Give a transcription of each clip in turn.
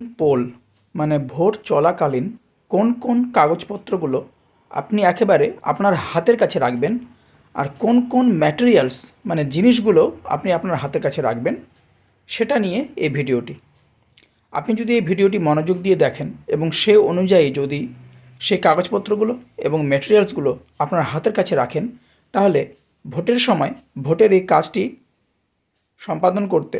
Pole মানে vote চলাকালীন কোন কোন কাগজপত্রগুলো আপনি একেবারে আপনার হাতের কাছে রাখবেন আর কোন কোন ম্যাটেরিয়ালস মানে জিনিসগুলো আপনি আপনার হাতের কাছে রাখবেন, সেটা নিয়ে এই ভিডিওটি। আপনি যদি এই ভিডিওটি মনোযোগ দিয়ে দেখেন এবং সে অনুযায়ী যদি সেই কাগজপত্রগুলো এবং ম্যাটেরিয়ালসগুলো আপনার হাতের কাছে রাখেন, তাহলে ভোটের সময় ভোটের এই কাজটি সম্পাদন করতে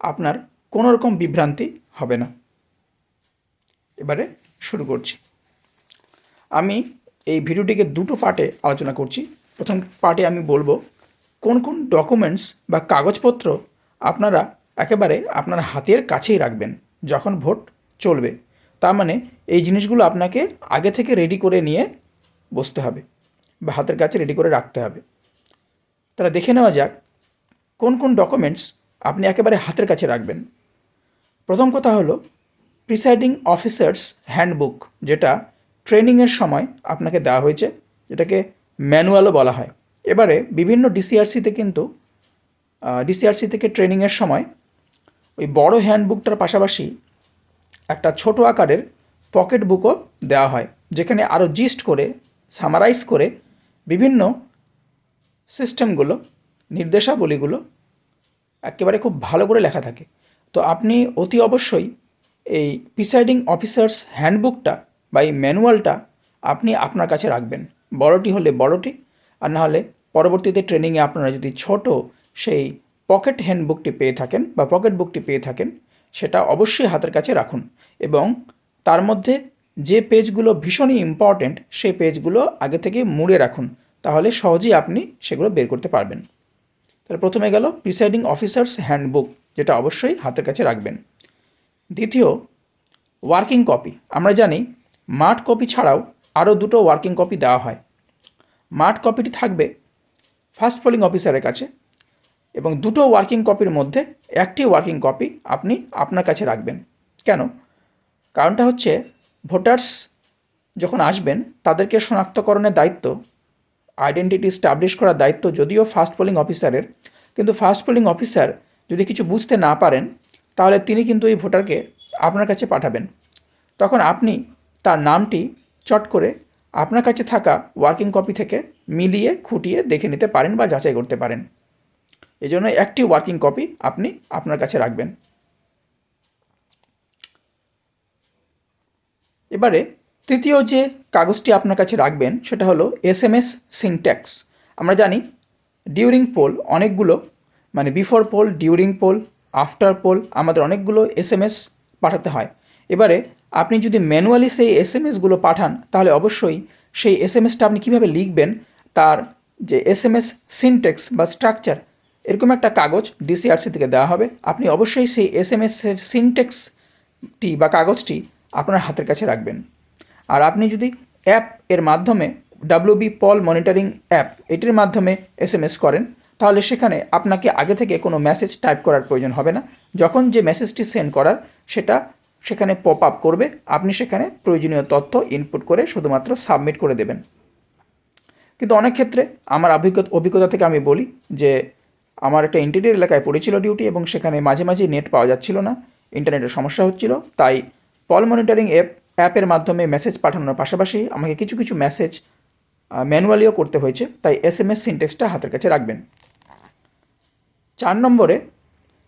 আপনার কোনো রকম বিভ্রান্তি হবে না। এবারে শুরু করছি। আমি এই ভিডিওটিকে দুটো পার্টে আলোচনা করছি। প্রথম পার্টে আমি বলব, কোন কোন ডকুমেন্টস বা কাগজপত্র আপনারা একেবারে আপনার হাতের কাছেই রাখবেন যখন ভোট চলবে। তার মানে এই জিনিসগুলো আপনাকে আগে থেকে রেডি করে নিয়ে বসতে হবে বা হাতের কাছে রেডি করে রাখতে হবে। তাহলে দেখে নেওয়া যাক, কোন কোন ডকুমেন্টস আপনি একেবারে হাতের কাছে রাখবেন। প্রথম কথা হলো প্রিসাইডিং অফিসার্স হ্যান্ডবুক যেটা ট্রেনিংয়ের সময় আপনাকে দেওয়া হয়েছে, যেটাকে ম্যানুয়ালও বলা হয়। এবারে বিভিন্ন ডিসিআরসিতে কিন্তু ডিসিআরসি থেকে ট্রেনিংয়ের সময় ওই বড় হ্যান্ডবুকটার পাশাপাশি একটা ছোট আকারের পকেট বুকও দেওয়া হয়, যেখানে আরও জিস্ট করে সামারাইজ করে বিভিন্ন সিস্টেমগুলো নির্দেশাবলীগুলো একেবারে খুব ভালো করে লেখা থাকে। তো আপনি অতি অবশ্যই এই প্রিসাইডিং অফিসার্স হ্যান্ডবুকটা বা এই ম্যানুয়ালটা আপনি আপনার কাছে রাখবেন। বড়টি হলে বড়টি, আর না হলে পরবর্তীতে ট্রেনিংয়ে আপনারা যদি ছোট সেই পকেট হ্যান্ডবুকটি পেয়ে থাকেন বা পকেট বুকটি পেয়ে থাকেন, সেটা অবশ্যই হাতের কাছে রাখুন এবং তার মধ্যে যে পেজগুলো ভীষণই ইম্পর্ট্যান্ট সেই পেজগুলো আগে থেকে মুড়ে রাখুন। তাহলে সহজেই আপনি সেগুলো বের করতে পারবেন। তাহলে প্রথমে গেল প্রিসাইডিং অফিসার্স হ্যান্ডবুক যেটা অবশ্যই হাতের কাছে রাখবেন। দ্বিতীয় ওয়ার্কিং কপি আমরা জানি মাঠ কপি ছাড়াও আরও দুটো ওয়ার্কিং কপি দেওয়া হয়। মাঠ কপিটি থাকবে ফার্স্ট পোলিং অফিসারের কাছে এবং দুটো ওয়ার্কিং কপির মধ্যে একটি ওয়ার্কিং কপি আপনি আপনার কাছে রাখবেন। কেন? কারণটা হচ্ছে ভোটার্স যখন আসবেন, তাদেরকে শনাক্তকরণের দায়িত্ব আইডেন্টিটি স্টাবলিশ করার দায়িত্ব যদিও ফার্স্ট পোলিং অফিসারের কিন্তু ফার্স্ট পোলিং অফিসার যদি কিছু বুঝতে না পারেন, তাহলে তিনি কিন্তু এই ভোটারকে আপনার কাছে পাঠাবেন। তখন আপনি তার নামটি চট করে আপনার কাছে থাকা ওয়ার্কিং কপি থেকে মিলিয়ে খুঁটিয়ে দেখে নিতে পারেন বা যাচাই করতে পারেন। এই জন্য একটি ওয়ার্কিং কপি আপনি আপনার কাছে রাখবেন। এবারে তৃতীয় যে কাগজটি আপনার কাছে রাখবেন, সেটা হলো এস এম এস সিনট্যাক্স। আমরা জানি ডিউরিং পোল অনেকগুলো মানে before poll during poll after poll আমাদের অনেকগুলো এস এম এস পাঠাতে হয়। এবারে আপনি যদি ম্যানুয়ালি সেই এস এম এসগুলো পাঠান, তাহলে অবশ্যই সেই এস এম এসটা আপনি কীভাবে লিখবেন, তার যে এস এম এস সিনটেক্স বা স্ট্রাকচার এরকম একটা কাগজ ডিসিআরসি থেকে দেওয়া হবে। আপনি অবশ্যই সেই এস এম এসের সিনটেক্সটি বা কাগজটি আপনার হাতের কাছে রাখবেন। আর আপনি যদি অ্যাপ এর মাধ্যমে ডাব্লিউবি পল মনিটরিং অ্যাপ এটির মাধ্যমে এস এম এস করেন তাহলে সেখানে আপনাকে আগে থেকে কোনো মেসেজ টাইপ করার প্রয়োজন হবে না। যখন যে মেসেজটি সেন্ড করার, সেটা সেখানে পপ আপ করবে, আপনি সেখানে প্রয়োজনীয় তথ্য ইনপুট করে শুধুমাত্র সাবমিট করে দেবেন। কিন্তু অনেক ক্ষেত্রে আমার অভিজ্ঞতা অভিজ্ঞতা থেকে আমি বলি যে, আমার একটা ইন্টেরিয়ার এলাকায় পড়েছিল ডিউটি এবং সেখানে মাঝে মাঝে নেট পাওয়া যাচ্ছিল না ইন্টারনেটের সমস্যা হচ্ছিল, তাই পল মনিটরিং অ্যাপ অ্যাপের মাধ্যমে মেসেজ পাঠানোর পাশাপাশি আমাকে কিছু কিছু মেসেজ ম্যানুয়ালিও করতে হয়েছে, তাই এস এম এস সিনটেক্সটা হাতের কাছে রাখবেন। চার নম্বরে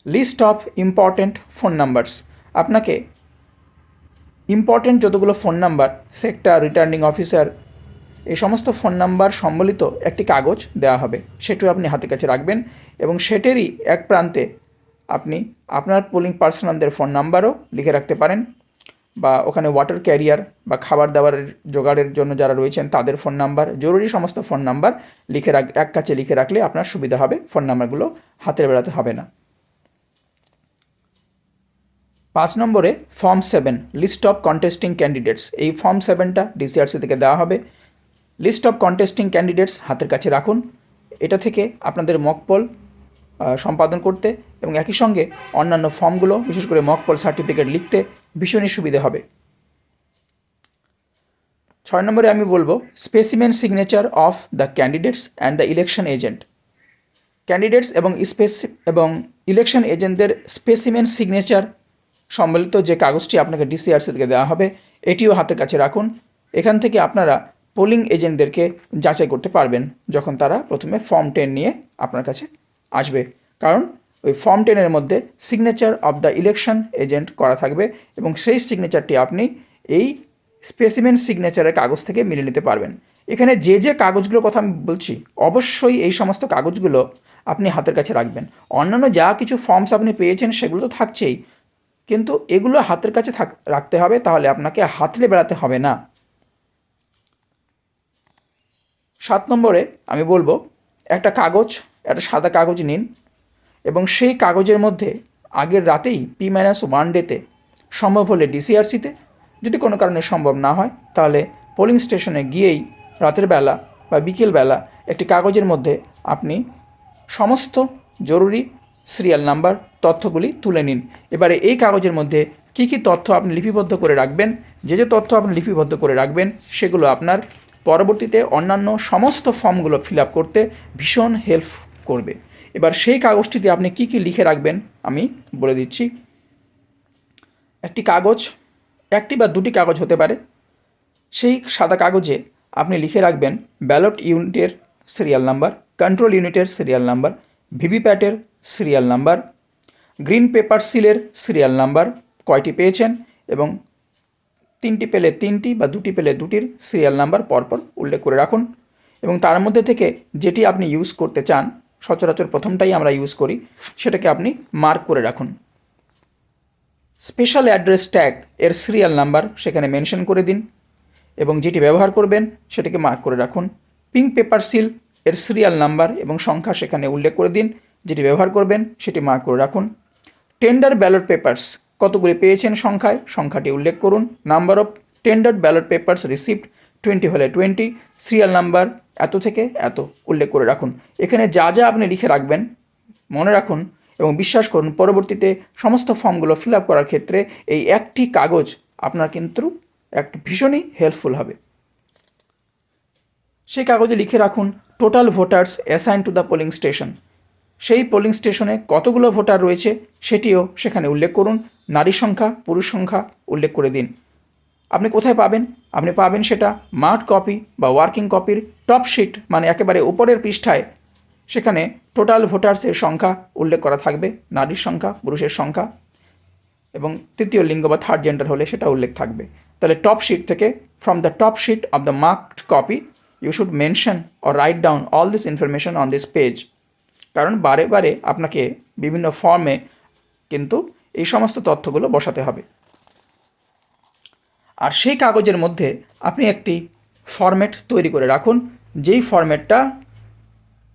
list of important phone numbers আপনাকে ইম্পর্ট্যান্ট যতগুলো phone number sector returning officer এই সমস্ত ফোন নাম্বার সম্বলিত একটি কাগজ দেওয়া হবে। সেটিও আপনি হাতের কাছে রাখবেন এবং সেটেরই এক প্রান্তে আপনি আপনার পোলিং পার্সোনালদের ফোন নাম্বারও লিখে রাখতে পারেন। বা ওখানে ওয়াটার ক্যারিয়ার বা খাবার দাবারের জোগাড়ের জন্য যারা রয়েছেন, তাদের ফোন নাম্বার জরুরি সমস্ত ফোন নাম্বার লিখে রাখ, এক কাছে লিখে রাখলে আপনার সুবিধা হবে ফোন নাম্বারগুলো হাতের বেড়াতে হবে না। পাঁচ নম্বরে form seven list of contesting candidates এই ফর্ম সেভেনটা ডিসিআরসি থেকে দেওয়া হবে। লিস্ট অফ কন্টেস্টিং ক্যান্ডিডেটস হাতের কাছে রাখুন। এটা থেকে আপনাদের মকপল সম্পাদন করতে এবং একই সঙ্গে অন্যান্য ফর্মগুলো বিশেষ করে মকপল সার্টিফিকেট লিখতে ভীষণই সুবিধে হবে। ছয় নম্বরে আমি বলব specimen signature of the candidates and the election agent candidates এবং স্পেসি এবং ইলেকশন এজেন্টদের স্পেসিমেন সিগনেচার সম্বলিত যে কাগজটি আপনাকে ডিসিআরসি থেকে দেওয়া হবে, এটিও হাতের কাছে রাখুন। এখান থেকে আপনারা পোলিং এজেন্টদেরকে যাচাই করতে পারবেন, যখন তারা প্রথমে ফর্ম টেন নিয়ে আপনার কাছে আসবে। কারণ ওই ফর্ম টেনের মধ্যে signature of the election agent করা থাকবে এবং সেই সিগনেচারটি আপনি এই স্পেসিমেন সিগনেচারের কাগজ থেকে মিলে নিতে পারবেন। এখানে যে যে কাগজগুলোর কথা আমি বলছি, অবশ্যই এই সমস্ত কাগজগুলো আপনি হাতের কাছে রাখবেন। অন্যান্য যা কিছু ফর্মস আপনি পেয়েছেন সেগুলো তো থাকছেই, কিন্তু এগুলো হাতের কাছে থাক, রাখতে হবে, তাহলে আপনাকে হাতলে বেড়াতে হবে না। সাত নম্বরে আমি বলব, একটা কাগজ, একটা সাদা কাগজ নিন এবং সেই কাগজের মধ্যে আগের রাতেই পি মাইনাস ওয়ান ডেতে সম্ভব হলে ডিসিআরসিতে যদি কোনো কারণে সম্ভব না হয়, তাহলে পোলিং স্টেশনে গিয়েই রাতের বেলা বা বিকেল বেলা একটি কাগজের মধ্যে আপনি সমস্ত জরুরি সিরিয়াল নাম্বার তথ্যগুলি তুলে নিন। এবারে এই কাগজের মধ্যে কী কী তথ্য আপনি লিপিবদ্ধ করে রাখবেন, যে যে তথ্য আপনি লিপিবদ্ধ করে রাখবেন, সেগুলো আপনার পরবর্তীতে অন্যান্য সমস্ত ফর্মগুলো ফিল আপ করতে ভীষণ হেল্প করবে। এবার সেই কাগজটিতে আপনি কী কী লিখে রাখবেন আমি বলে দিচ্ছি। একটি কাগজ, একটি বা দুটি কাগজ হতে পারে। সেই সাদা কাগজে আপনি লিখে রাখবেন ব্যালট ইউনিটের সিরিয়াল নাম্বার, কন্ট্রোল ইউনিটের সিরিয়াল নাম্বার ভিভিপ্যাটের সিরিয়াল নাম্বার, গ্রিন পেপার সিলের সিরিয়াল নাম্বার কয়টি পেয়েছেন এবং তিনটি পেলে তিনটি বা দুটি পেলে দুটির সিরিয়াল নাম্বার পরপর উল্লেখ করে রাখুন। এবং তার মধ্যে থেকে যেটি আপনি ইউজ করতে চান সচরাচর প্রথমটাই আমরা ইউজ করি, সেটাকে আপনি মার্ক করে রাখুন। স্পেশাল অ্যাড্রেস ট্যাগ এর সিরিয়াল নাম্বার সেখানে মেনশন করে দিন এবং যেটি ব্যবহার করবেন সেটাকে মার্ক করে রাখুন। পিঙ্ক পেপার সিল এর সিরিয়াল নাম্বার এবং সংখ্যা সেখানে উল্লেখ করে দিন, যেটি ব্যবহার করবেন সেটি মার্ক করে রাখুন। টেন্ডার ব্যালট পেপার্স কতগুলি পেয়েছেন সংখ্যায়? সংখ্যাটি উল্লেখ করুন। Number of tender ballot papers receipt twenty হলে টোয়েন্টি, সিরিয়াল নাম্বার এত থেকে এত, উল্লেখ করে রাখুন। এখানে যা যা আপনি লিখে রাখবেন, মনে রাখুন এবং বিশ্বাস করুন, পরবর্তীতে সমস্ত ফর্মগুলো ফিল আপ করার ক্ষেত্রে এই একটি কাগজ আপনার কিন্তু একটি ভীষণই হেল্পফুল হবে। সেই কাগজে লিখে রাখুন total voters assign to the polling station সেই পোলিং স্টেশনে কতগুলো ভোটার রয়েছে, সেটিও সেখানে উল্লেখ করুন। নারী সংখ্যা, পুরুষ সংখ্যা উল্লেখ করে দিন। আপনি কোথায় পাবেন? আপনি পাবেন সেটা মার্ট কপি বা ওয়ার্কিং কপির টপ শিট মানে একেবারে উপরের পৃষ্ঠায়। সেখানে টোটাল ভোটার্সের সংখ্যা উল্লেখ করা থাকবে, নারীর সংখ্যা, পুরুষের সংখ্যা এবং তৃতীয় লিঙ্গ বা থার্ড জেন্ডার হলে সেটা উল্লেখ থাকবে। তাহলে টপ শিট থেকে from the top sheet of the marked copy you should mention or write down all this information on this page কারণ বারে বারে আপনাকে বিভিন্ন ফর্মে কিন্তু এই সমস্ত তথ্যগুলো বসাতে হবে। আর সেই কাগজের মধ্যে আপনি একটি ফরম্যাট তৈরি করে রাখুন। যেই ফরম্যাটটা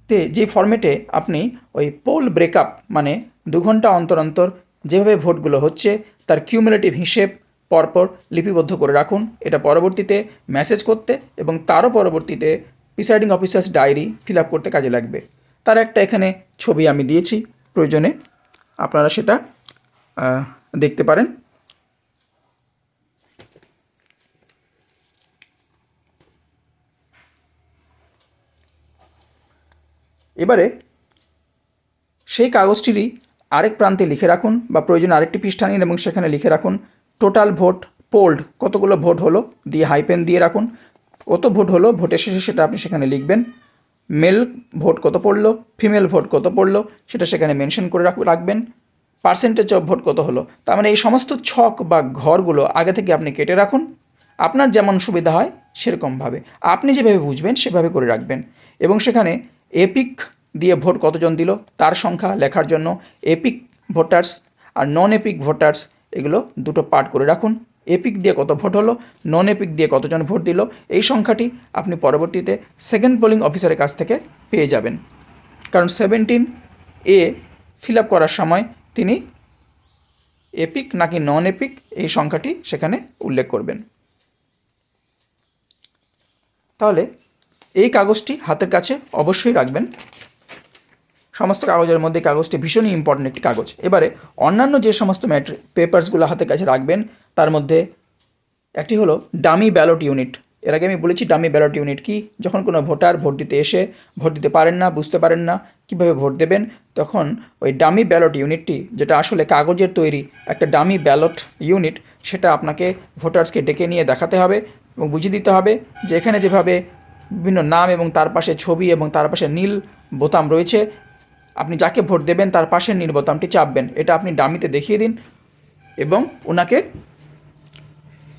তে, যেই ফরম্যাটে আপনি ওই পোল ব্রেকআপ মানে দু ঘণ্টা অন্তর অন্তর যেভাবে ভোটগুলো হচ্ছে, তার কিউমুলেটিভ হিসেব পরপর লিপিবদ্ধ করে রাখুন। এটা পরবর্তীতে মেসেজ করতে এবং তারও পরবর্তীতে presiding officer's diary fill up করতে কাজে লাগবে। তার একটা এখানে ছবি আমি দিয়েছি। প্রয়োজনে আপনারা সেটা দেখতে পারেন। এবারে সেই কাগজটিরই আরেক প্রান্তে লিখে রাখুন বা প্রয়োজনে আরেকটি পৃষ্ঠা নিন এবং সেখানে লিখে রাখুন টোটাল ভোট পোল্ড কতগুলো ভোট হলো? দিয়ে হাইপেন দিয়ে রাখুন। কত ভোট হলো? ভোটের শেষে সেটা আপনি সেখানে লিখবেন। মেল ভোট কত পড়ল? ফিমেল ভোট কত পড়ল? সেটা সেখানে মেনশন করে রাখ- রাখবেন। পার্সেন্টেজ অফ ভোট কত হলো? তার মানে এই সমস্ত ছক বা ঘরগুলো আগে থেকে আপনি কেটে রাখুন। আপনার যেমন সুবিধা হয় সেরকমভাবে। আপনি যেভাবে বুঝবেন সেভাবে করে রাখবেন। এবং সেখানে এপিক দিয়ে ভোট কতজন দিল, তার সংখ্যা লেখার জন্য এপিক ভোটার্স আর নন এপিক ভোটার্স এগুলো দুটো পার্ট করে রাখুন। এপিক দিয়ে কত ভোট হলো নন এপিক দিয়ে কতজন ভোট দিল, এই সংখ্যাটি আপনি পরবর্তীতে সেকেন্ড পোলিং অফিসারের কাছ থেকে পেয়ে যাবেন। কারণ সেভেন্টিন এ ফিল আপ করার সময় তিনি এপিক নাকি নন এপিক এই সংখ্যাটি সেখানে উল্লেখ করবেন। তাহলে এই কাগজটি হাতের কাছে অবশ্যই রাখবেন। সমস্ত কাগজের মধ্যে কাগজটি ভীষণই ইম্পর্ট্যান্ট একটি কাগজ। এবারে অন্যান্য যে সমস্ত ম্যাট্রি পেপার্সগুলো হাতের কাছে রাখবেন, তার মধ্যে একটি হলো ডামি ব্যালট ইউনিট এর আগে আমি বলেছি ডামি ব্যালট ইউনিট কি? যখন কোনো ভোটার ভোট দিতে এসে, ভোট দিতে পারেন না, বুঝতে পারেন না, কীভাবে ভোট দেবেন, তখন ওই ডামি ব্যালট ইউনিটটি যেটা আসলে কাগজের তৈরি একটা ডামি ব্যালট ইউনিট সেটা আপনাকে ভোটার্সকে ডেকে নিয়ে দেখাতে হবে এবং বুঝিয়ে দিতে হবে যে এখানে যেভাবে বিভিন্ন নাম এবং তার পাশে ছবি এবং তার পাশে নীল বোতাম রয়েছে। আপনি যাকে ভোট দেবেন তার পাশের নীল বোতামটি চাপবেন। এটা আপনি ডামিতে দেখিয়ে দিন এবং ওনাকে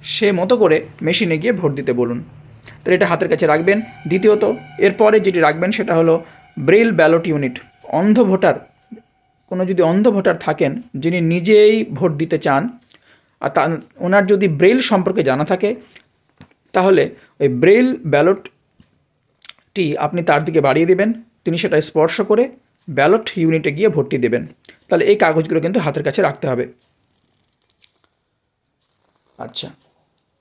সে মতো করে মেশিনে গিয়ে ভোট দিতে বলুন। তাহলে এটা হাতের কাছে রাখবেন। দ্বিতীয়ত, এরপরে যেটি রাখবেন সেটা হলো ব্রেল ব্যালট ইউনিট। অন্ধ ভোটার, কোনো যদি অন্ধ ভোটার থাকেন যিনি নিজেই ভোট দিতে চান, আর তা, ওনার যদি ব্রেল সম্পর্কে জানা থাকে, তাহলে ওই ব্রেল ব্যালটটি আপনি তার দিকে বাড়িয়ে দেবেন, তিনি সেটা স্পর্শ করে ব্যালট ইউনিটে গিয়ে ভোটটি দেবেন। তাহলে এই কাগজগুলো কিন্তু হাতের কাছে রাখতে হবে। আচ্ছা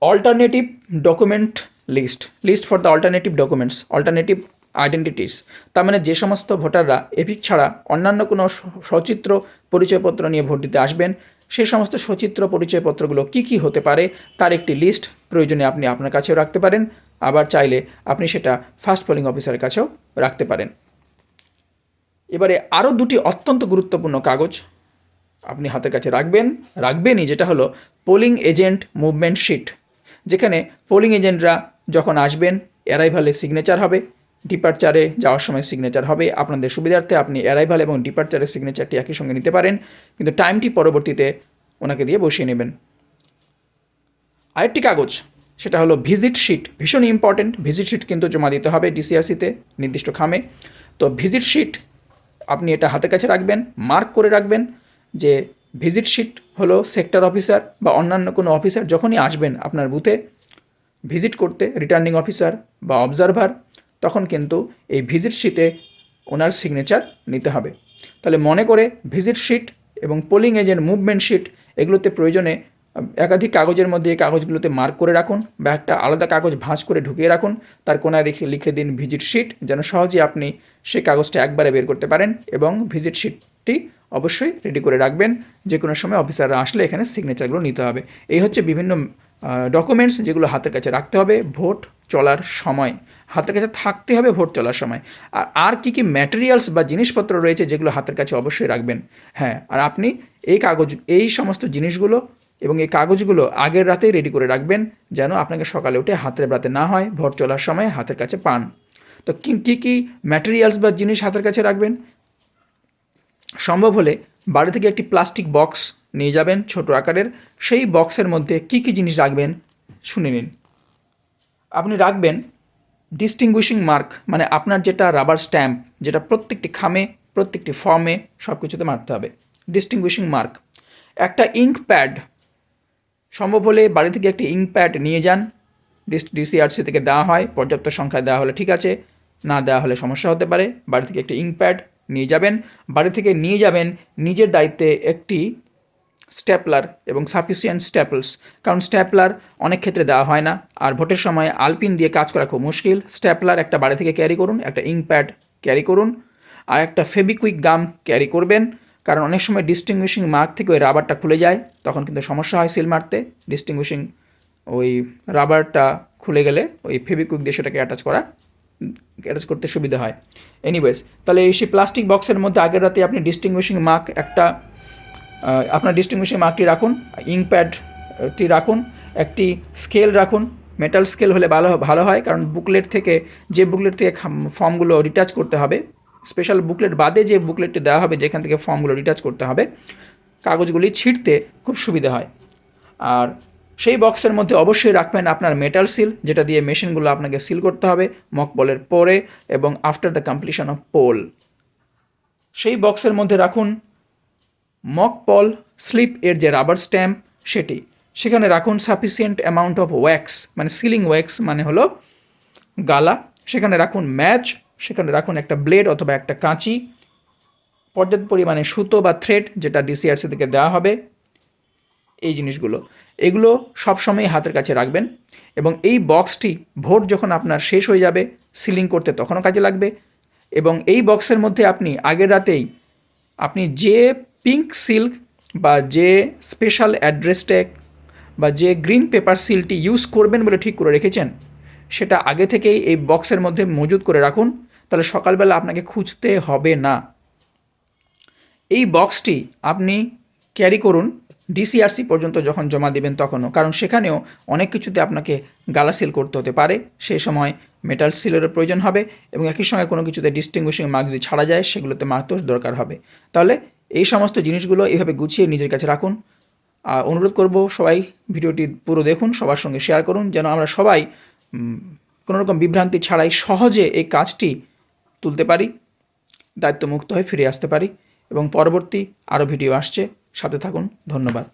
alternative document list list for the alternative documents alternative identities তার মানে যে সমস্ত ভোটাররা এপিক ছাড়া অন্যান্য কোনো সচিত্র পরিচয়পত্র নিয়ে ভোট দিতে আসবেন, সে সমস্ত সচিত্র পরিচয়পত্রগুলো কী কী হতে পারে, তার একটি লিস্ট প্রয়োজনে আপনি আপনার কাছেও রাখতে পারেন। আবার চাইলে আপনি সেটা ফার্স্ট পোলিং অফিসারের কাছেও রাখতে পারেন। এবারে আরও দুটি অত্যন্ত গুরুত্বপূর্ণ কাগজ আপনি হাতের কাছে রাখবেন, রাখবেনই, যেটা হলো পোলিং এজেন্ট মুভমেন্ট শিট, যেখানে পোলিং এজেন্টরা যখন আসবেন, অ্যারাইভালে সিগনেচার হবে, ডিপার্চারে যাওয়ার সময় সিগনেচার হবে, আপনাদের সুবিধার্থে আপনি অ্যারাইভাল এবং ডিপার্চারের সিগনেচারটি একই সঙ্গে নিতে পারেন, কিন্তু টাইমটি পরবর্তীতে ওনাকে দিয়ে বসিয়ে নেবেন। আরেকটি কাগজ সেটা হলো ভিজিট শিট, ভীষণ ইম্পর্টেন্ট ভিজিট শিট কিন্তু জমা দিতে হবে ডিসিআরসিতে নির্দিষ্ট খামে। তো ভিজিট শিট আপনি এটা হাতের কাছে রাখবেন মার্ক করে রাখবেন যে ভিজিট শিট হলো সেক্টর অফিসার বা অন্যান্য কোনো অফিসার যখনই আসবেন আপনার বুথে ভিজিট করতে রিটার্নিং অফিসার বা অবজারভার তখন কিন্তু এই ভিজিট শিটে ওনার সিগনেচার নিতে হবে। তাহলে মনে করে ভিজিট শিট এবং পোলিং এজেন্ট মুভমেন্ট শিট এগুলোতে প্রয়োজনে একাধিক কাগজের মধ্যে এই কাগজগুলোতে মার্ক করে রাখুন বা একটা আলাদা কাগজ ভাঁজ করে ঢুকিয়ে রাখুন, তার কোনায় রেখে লিখে দিন ভিজিট শিট যেন সহজে আপনি সেই কাগজটা একবারে বের করতে পারেন এবং ভিজিট শিটটি অবশ্যই রেডি করে রাখবেন। যে কোনো সময় অফিসাররা আসলে এখানে সিগনেচারগুলো নিতে হবে। এই হচ্ছে বিভিন্ন ডকুমেন্টস যেগুলো হাতের কাছে রাখতে হবে ভোট চলার সময়। হাতের কাছে থাকতে হবে ভোট চলার সময়। আর আর কী কী ম্যাটেরিয়ালস বা জিনিসপত্র রয়েছে যেগুলো হাতের কাছে অবশ্যই রাখবেন? হ্যাঁ আর আপনি এই কাগজ, এই সমস্ত জিনিসগুলো এবং এই কাগজগুলো আগের রাতেই রেডি করে রাখবেন যেন আপনাকে সকালে উঠে হাতের ব্রাতে না হয় ভোট চলার সময় হাতের কাছে পান। তো কী কী কী ম্যাটেরিয়ালস বা জিনিস হাতের কাছে রাখবেন? সম্ভব হলে বাড়ি থেকে একটি প্লাস্টিক বক্স নিয়ে যাবেন ছোট আকারের। সেই বক্সের মধ্যে কী কী জিনিস রাখবেন শুনে নিন। আপনি রাখবেন ডিস্টিংগুইশিং মার্ক মানে আপনার যেটা রাবার স্ট্যাম্প যেটা প্রত্যেকটি খামে, প্রত্যেকটি ফর্মে সব কিছুতে মারতে হবে। ডিস্টিংগুইশিং মার্ক একটা ইঙ্ক প্যাড সম্ভব হলে বাড়ি থেকে একটি ইঙ্ক প্যাড নিয়ে যান। ডিসিআরসি থেকে দেওয়া হয়, পর্যাপ্ত সংখ্যায় দেওয়া হলে ঠিক আছে, না দেওয়া হলে সমস্যা হতে পারে। বাড়ি থেকে একটি ইঙ্ক প্যাড নিয়ে যাবেন। বাড়ি থেকে নিয়ে যাবেন নিজের দায়িত্বে একটি স্ট্যাপলার এবং সাফিসিয়েন্ট স্ট্যাপলস। কারণ স্ট্যাপলার অনেক ক্ষেত্রে দেওয়া হয় না। আর ভোটের সময় আলপিন দিয়ে কাজ করা খুব মুশকিল। স্ট্যাপলার একটা বাড়ি থেকে ক্যারি করুন, একটা ইঙ্ক প্যাড ক্যারি করুন, আর একটা ফেবিকুইক গাম ক্যারি করবেন। কারণ অনেক সময় ডিস্টিংগুইশিং মার্ক থেকে ওই রাবারটা খুলে যায়, তখন কিন্তু সমস্যা হয় সিল মারতে ডিস্টিংগুইশিং ওই রাবারটা খুলে গেলে ওই ফেবিকুইক দিয়ে সেটাকে অ্যাটাচ করা অ্যাটাচ করতে সুবিধা হয়। এনিওয়েজ তাহলে এই সেই প্লাস্টিক বক্সের মধ্যে আগের রাতে আপনি ডিস্টিংগুইশিং মার্ক একটা আপনার ডিস্টিংগুইশিং মার্কটি রাখুন ইঙ্ক প্যাডটি রাখুন, একটি স্কেল রাখুন মেটাল স্কেল হলে ভালো ভালো হয়, কারণ বুকলেট থেকে, যে বুকলেট থেকে ফর্মগুলো রিটাচ করতে হবে স্পেশাল বুকলেট বাদে যে বুকলেটটি দেওয়া হবে, যেখান থেকে ফর্মগুলো রিটাচ করতে হবে, কাগজগুলি ছিঁড়তে খুব সুবিধা হয়। আর সেই বক্সের মধ্যে অবশ্যই রাখবেন আপনার মেটাল সিল যেটা দিয়ে মেশিনগুলো আপনাকে সিল করতে হবে মক বলের পরে এবং after the completion of poll সেই বক্সের মধ্যে রাখুন মক পল স্লিপ এর যে রাবার স্ট্যাম্প সেটি। সেখানে রাখুন সাফিসিয়েন্ট অ্যামাউন্ট অফ ওয়্যাক্স মানে সিলিং ওয়্যাক্স মানে হলো গালা। সেখানে রাখুন ম্যাচ সেখানে রাখুন একটা ব্লেড অথবা একটা কাঁচি। পর্যাপ্ত পরিমাণে সুতো বা থ্রেড যেটা ডিসিআরসি থেকে দেওয়া হবে। এই জিনিসগুলো। এগুলো সবসময় হাতের কাছে রাখবেন এবং এই বক্সটি ভোট যখন আপনার শেষ হয়ে যাবে সিলিং করতে তখনও কাজে লাগবে এবং এই বক্সের মধ্যে আপনি আগের রাতেই আপনি যে পিঙ্ক সিল্ক বা যে স্পেশাল অ্যাড্রেস ট্যাগ বা যে গ্রিন পেপার সিলটি ইউজ করবেন বলে ঠিক করে রেখেছেন সেটা আগে থেকেই এই বক্সের মধ্যে মজুত করে রাখুন, তাহলে সকালবেলা আপনাকে খুঁজতে হবে না। এই বক্সটি আপনি ক্যারি করুন ডিসিআরসি পর্যন্ত যখন জমা দেবেন তখনও, কারণ সেখানেও অনেক কিছুতে আপনাকে গালা সিল করতে হতে পারে। সেই সময় মেটাল সিলেরও প্রয়োজন হবে এবং একই সঙ্গে কোনো কিছুতে ডিস্টিংগুইশিং মার্ক যদি ছাড়া যায়, সেগুলোতে মার্কও দরকার হবে। তাহলে এই সমস্ত জিনিসগুলো এইভাবে গুছিয়ে নিজের কাছে রাখুন। আর অনুরোধ করব সবাই ভিডিওটি পুরো দেখুন, সবার সঙ্গে শেয়ার করুন, যেন আমরা সবাই উম, কোনো রকম বিভ্রান্তি ছাড়াই সহজে এই কাজটি তুলতে পারি দায়িত্বমুক্ত হয়ে ফিরে আসতে পারি এবং পরবর্তী আরও ভিডিও আসছে। সাথে থাকুন ধন্যবাদ।